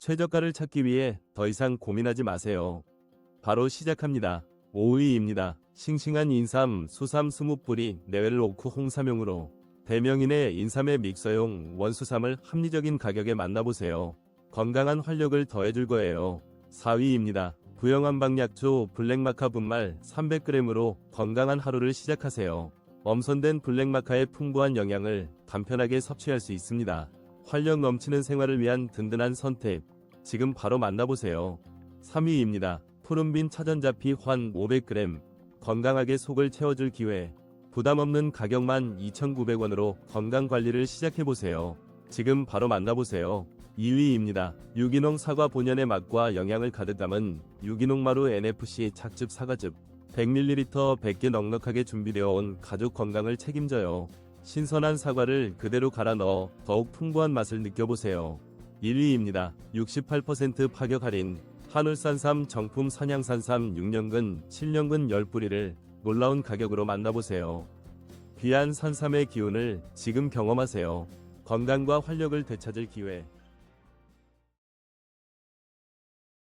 최저가를 찾기 위해 더 이상 고민하지 마세요. 바로 시작합니다. 5위입니다. 싱싱한 인삼, 수삼 20뿌리, 내외를 오크 홍삼용으로 대명인의 인삼의 믹서용 원수삼을 합리적인 가격에 만나보세요. 건강한 활력을 더해줄 거예요. 4위입니다. 부영한방약초 블랙마카 분말 300g으로 건강한 하루를 시작하세요. 엄선된 블랙마카의 풍부한 영양을 간편하게 섭취할 수 있습니다. 활력 넘치는 생활을 위한 든든한 선택. 지금 바로 만나보세요. 3위입니다. 푸른빈 차전자피 환 500g. 건강하게 속을 채워줄 기회. 부담 없는 가격만 2,900원으로 건강 관리를 시작해보세요. 지금 바로 만나보세요. 2위입니다. 유기농 사과 본연의 맛과 영양을 가득 담은 유기농 마루 NFC 착즙 사과즙. 100ml 100개 넉넉하게 준비되어 온 가족 건강을 책임져요. 신선한 사과를 그대로 갈아 넣어 더욱 풍부한 맛을 느껴보세요. 1위입니다. 68% 파격 할인. 한울산삼 정품 선양산삼 6년근, 7년근 10뿌리를 놀라운 가격으로 만나보세요. 귀한 산삼의 기운을 지금 경험하세요. 건강과 활력을 되찾을 기회.